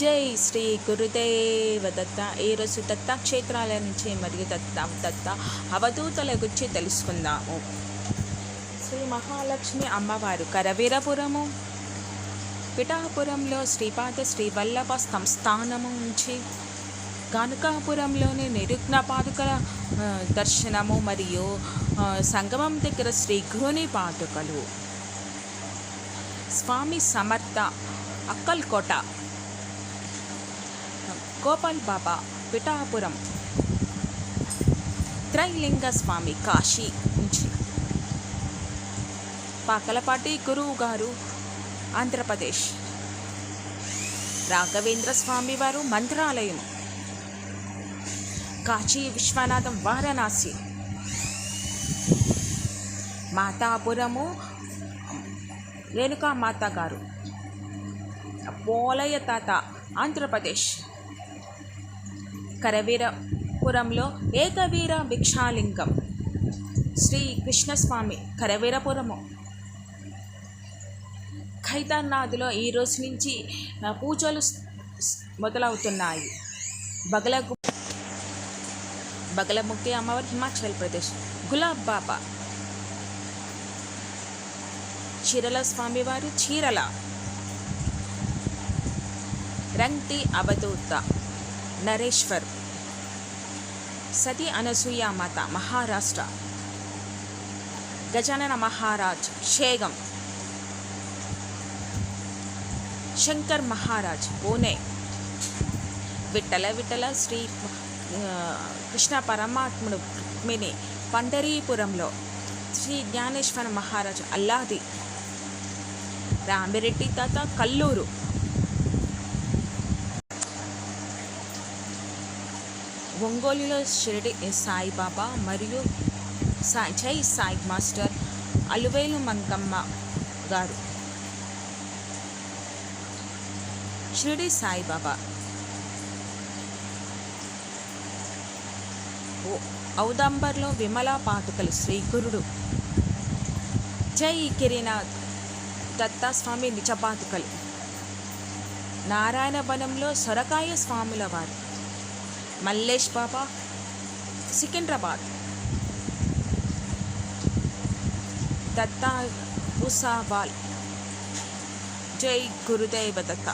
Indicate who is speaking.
Speaker 1: జై శ్రీ గురుదేవ దత్త ఈరోజు దత్తాక్షేత్రాల నుంచి మరియు దత్త దత్త అవధూతల గురించి తెలుసుకుందాము. శ్రీ మహాలక్ష్మి అమ్మవారు కరవీరపురము పిఠాపురంలో శ్రీపాద శ్రీ వల్లభ సంస్థానము నుంచి కనకాపురంలోని నిరుగ్న పాదుకల దర్శనము మరియు సంగమం దగ్గర శ్రీ గురుని పాదుకలు. స్వామి సమర్థ అక్కల్కోట. గోపాల్ బాబా పిఠాపురం. త్రైలింగ స్వామి కాశీ నుంచి. పాకలపాటి గురువు గారు ఆంధ్రప్రదేశ్. రాఘవేంద్ర స్వామి వారు మంత్రాలయం. కాశీ విశ్వనాథం వారణాసి. మాతాపురము రేణుకా మాత గారు. పోలయ తాత ఆంధ్రప్రదేశ్. కరవీరపురంలో ఏకవీర భిక్షాలింగం. శ్రీ కృష్ణస్వామి కరవీరపురము. ఖైతానాథ్లో ఈ రోజు నుంచి పూజలు మొదలవుతున్నాయి. బగలగు బగలముఖి అమ్మవారి హిమాచల్ ప్రదేశ్. గులాబ్ బాబా. చీరల స్వామివారు చీరల. రంటి అవధూత. నరేశ్వర్. సతీ అనసూయ మాత మహారాష్ట్ర. గజానన మహారాజ్ షేగం. శంకర్ మహారాజ్ పూణే. విఠల విఠల శ్రీ కృష్ణ పరమాత్ముడు రుక్మిణి పండరీపురంలో శ్రీ జ్ఞానేశ్వర మహారాజ్ అల్లాది. రామిరెడ్డి తాత కల్లూరు. ఒంగోలులో షిరిడి సాయిబాబా మరియు సాయి జై సాయి మాస్టర్ అలువేలు మంకమ్మ గారు. షిరిడి సాయిబాబా. ఓ- ఔదంబర్లో విమలా పాతుకలు శ్రీ గురుడు. జై కిరిన దత్తాస్వామి నిజపాతుకలు నారాయణవనంలో సొరకాయ స్వాముల వారు. మల్లేష్ బాబా సికింద్రాబాద్ దత్తా ఉసావాల్ జై గురుదేవ దత్త